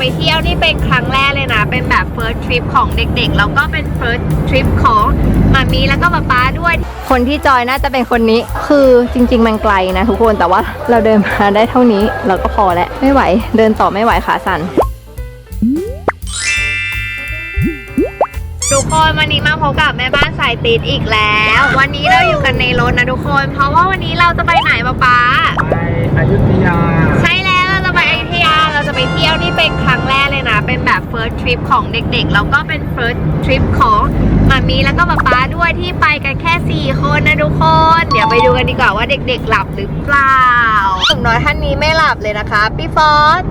ไปเที่ยวนี่เป็นครั้งแรกเลยนะ เป็นแบบ first trip ของเด็กๆ แล้วก็เป็น first trip ของมามีแล้วก็ป๊าป๊าด้วย คนที่จอยน่าจะเป็นคนนี้ คือจริง ๆ มันไกลนะทุกคน แต่ว่าเราเดินมาได้เท่านี้เราก็พอแล้ว ไม่ไหว เดินต่อไม่ไหวขาสั่นทุกคนวันนี้มาพบกับแม่บ้านสายติดอีกแล้ว วันนี้เราอยู่กันในรถนะทุกคน เพราะว่าวันนี้เราจะไปไหนป๊าป๊าไปอยุธยา ใช่แล้ว เราจะไปเที่ยวนี่เป็นครั้งแรกเลยนะ เป็นแบบ first trip ของเด็กๆ แล้วก็เป็น first trip ของมามีแล้วก็ป๊าป๊าด้วยที่ไปกันแค่ 4 คนนะทุกคน เดี๋ยวไปดูกันดีกว่าว่าเด็กๆ หลับหรือเปล่าหนุ่มน้อยท่านนี้ไม่หลับเลยนะคะ พี่ฟอส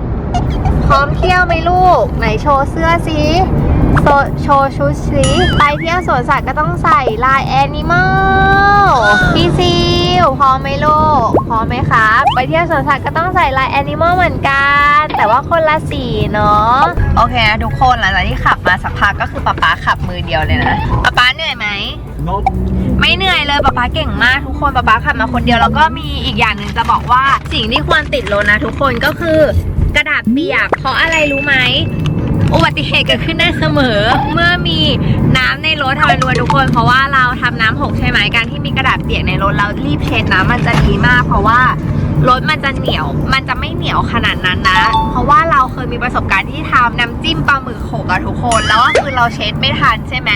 พร้อมเที่ยวไหมลูก ไหนโชว์เสื้อสิโชว์ชุดสิไปเที่ยวสวนสัตว์ก็ต้องใส่ลายแอนิมอลพี่ซิว พร้อมไหมลูกพร้อมไหมครับไปเที่ยวสวนสัตว์ก็ต้องใส่ลายแอนิมอลเหมือนกัน แต่ว่าคนละสีเนาะโอเคนะทุกคนหลังจากที่ขับมาสักพักก็คือป๊าป๊าขับมือเดียวเลยนะป๊าป๊าเหนื่อยไหม ไม่เหนื่อยเลยป๊าป๊าเก่งมากทุกคนป๊าป๊าขับมาคนเดียวแล้วก็มีอีกอย่างหนึ่งจะบอกว่าสิ่งที่ควรติดรถนะ ทุกคนก็คือกระดาษเปียกเพราะอะไรรู้ไหม อุบัติเหตุเกิดขึ้นได้เสมอ เมื่อมีน้ำในรถทำรู้ไหมทุกคน เพราะว่าเราทำน้ำหกใช่ไหมการที่มีกระดาษเปียกในรถเรารีบเช็ดน้ำมันจะดีมาก เพราะว่ารถมันจะเหนียว มันจะไม่เหนียวขนาดนั้นนะ เพราะว่าเราเคยมีประสบการณ์ที่ทำน้ำจิ้มปลาหมึกหกอะทุกคน แล้วก็คือเราเช็ดไม่ทันใช่ไหม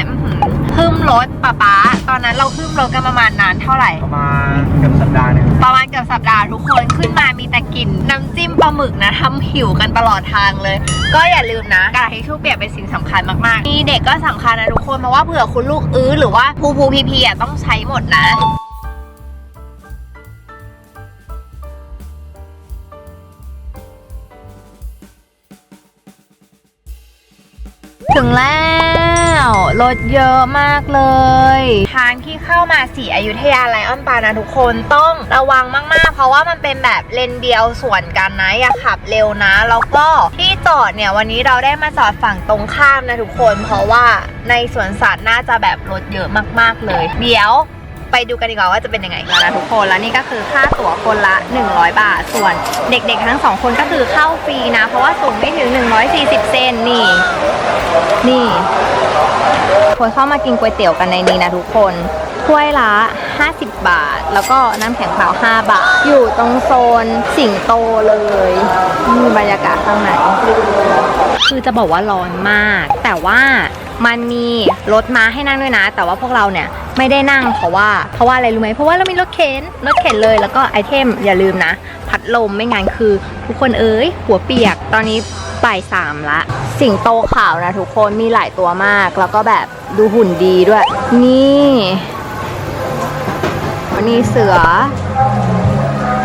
อื้อหือพึ่มรถป๊าป๊าตอนนั้นเราพึ่มรถกันประมาณนานเท่าไหร่ ประมาณเกือบสัปดาห์หนึงประมาณเกือบสัปดาห์ทุกคนขึ้นมามีแต่กลิ่นน้ำจิ้มปลาหมึกนะทำหิวกันตลอดทางเลย ก็อย่าลืมนะกระดาษทิชชู่เปียกเป็นสิ่งสำคัญมากๆมีเด็กก็สำคัญนะทุกคนเพราะว่าเผื่อคุณลูกอื้อหรือว่าภูภูพีพีอะต้องใช้หมดนะ ถึงแล้ว รถเยอะมากเลยทางที่เข้ามาสีอยุธยาไลออนปานะทุกคนต้องระวังมากๆ เพราะว่ามันเป็นแบบเลนเดียวสวนกันนะอย่าขับเร็วนะ แล้วก็ที่จอดเนี่ยวันนี้เราได้มาจอดฝั่งตรงข้ามนะทุกคน เพราะว่าในสวนสัตว์น่าจะแบบรถเยอะมากๆเลย เดี๋ยว ไปดูกันดีกว่าว่าจะเป็นยังไงแล้วนะทุกคนแล้วนี่ก็คือค่าตั๋วคนละ 100 บาท ส่วนเด็กๆทั้งสองคนก็คือเข้าฟรีนะ เพราะว่าสูงไม่ถึง 140 เซนนี่ นี่คนเข้ามากินก๋วยเตี๋ยวกันในนี้นะทุกคนถ้วยละ 50 บาท แล้วก็น้ำแข็งเปล่า5 บาท อยู่ตรงโซนสิงโตเลยนี่บรรยากาศข้างในคือจะบอกว่าร้อนมาก แต่ว่ามันมีรถม้าให้นั่งด้วยนะ แต่ว่าพวกเราเนี่ย ไม่ได้นั่งเพราะว่าเพราะว่าอะไรรู้ไหมเพราะว่าเรามีรถเข็นรถเข็นเลยแล้วก็ไอเทมอย่าลืมนะ พัดลมไม่งั้นคือ ทุกคนเอ้ยหัวเปียกตอนนี้บ่ายสามละสิงโตขาวนะทุกคนมีหลายตัวมาก แล้วก็แบบดูหุ่นดีด้วย นี่วันนี้เสือ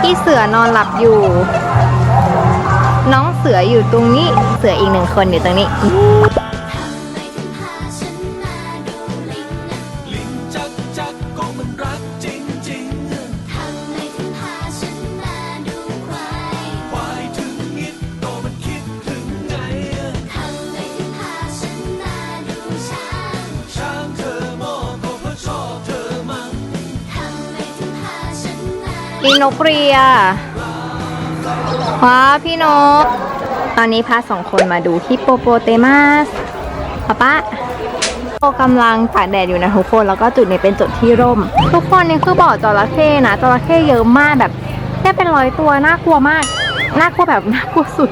พี่เสือนอนหลับอยู่ น้องเสืออยู่ตรงนี้เสืออีกหนึ่งคนอยู่ตรงนี้ มาพี่นกเรียว้าพี่นก ตอนนี้พาสองคนมาดูฮิปโปโปเตมัสป๊าป๊าโปกำลังตากแดดอยู่นะทุกคน แล้วก็จุดนี้เป็นจุดที่ร่ม ทุกคนนี่คือบ่อจระเข้นะจระเข้เยอะมากแบบแค่เป็นร้อยตัวน่ากลัวมาก น่ากลัวแบบน่ากลัวสุด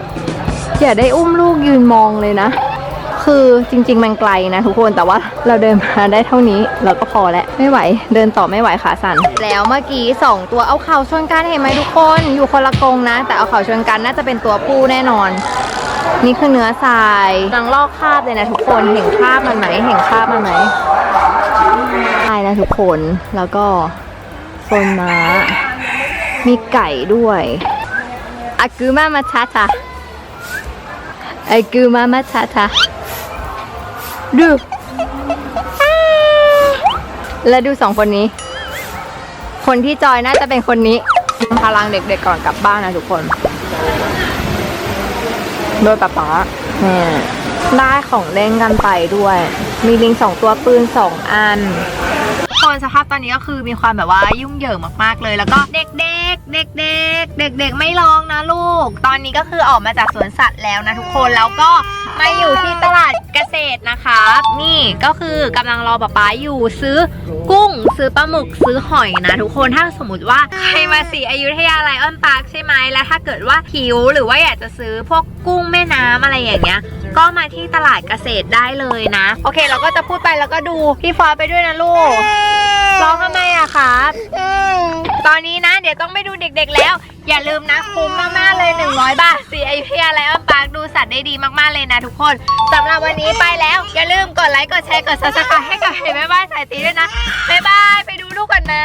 อย่าได้อุ้มลูกยืนมองเลยนะ คือจริง ๆ มันไกลนะทุกคนแต่ว่าเราเดินมาได้เท่านี้เราก็พอแล้วไม่ไหว เดินต่อไม่ไหวขาสั่นแล้วเมื่อกี้สองตัวเอาเข่าชนกันเห็นไหมทุกคนอยู่คนละกรงนะ แต่เอาเข่าชนกันน่าจะเป็นตัวผู้แน่นอน นี่คือเนื้อทรายกำลังลอกคราบเลยนะทุกคนเห็นคราบมันไหมเห็นคราบมันไหมใช่นะทุกคนแล้วก็โซนม้า มีไก่ด้วยอากูมามาชาชาอากูมามาชาชา ดูแล้วดูสองคนนี้ คนที่จอยน่าจะเป็นคนนี้พลังเด็กๆก่อนกลับบ้านนะทุกคน โดยป๊าป๊าเนี่ยได้ของเล่นกันไปด้วย มีลิงสองตัวปืนสองอันพคนสภาพตอนนี้ก็คือมีความแบบว่ายุ่งเหยิงมากๆเลย แล้วก็เด็กๆเด็กๆเด็กๆไม่ร้องนะลูก ตอนนี้ก็คือออกมาจากสวนสัตว์แล้วนะทุกคนแล้วก็ มาอยู่ที่ตลาดเกษตรนะคะนี่ก็คือกำลังรอป๊าป๊าอยู่ซื้อกุ้ง ซื้อปลาหมึกซื้อหอยนะ ทุกคนถ้าสมมติว่าใครมาสีอยุธยาไลออนพาร์คใช่ไหมแล้วถ้าเกิดว่าหิวหรือว่าอยากจะซื้อพวกกุ้งแม่น้ำอะไรอย่างเงี้ย ก็มาที่ตลาดเกษตรได้เลยนะ โอเค เราก็จะพูดไปแล้วก็ดูพี่ฟอสไปด้วยนะลูกร้องไดี๋ยวต้องไปดูเด็กๆแล้ว อย่าลืมนะคุ้มมากๆเลย 100 บาทสีไอยุธยไลออนบาร์ดูสัตว์ได้ดีมากๆเลยนะทุกคนสำหรับวันนี้ไปแล้ว อย่าลืมกดไลค์กดแชร์กด subscribe ให้กับเห็นแม่บ้านสายตีด้วยนะบ๊ายบายไปดูลูกก่อนนะ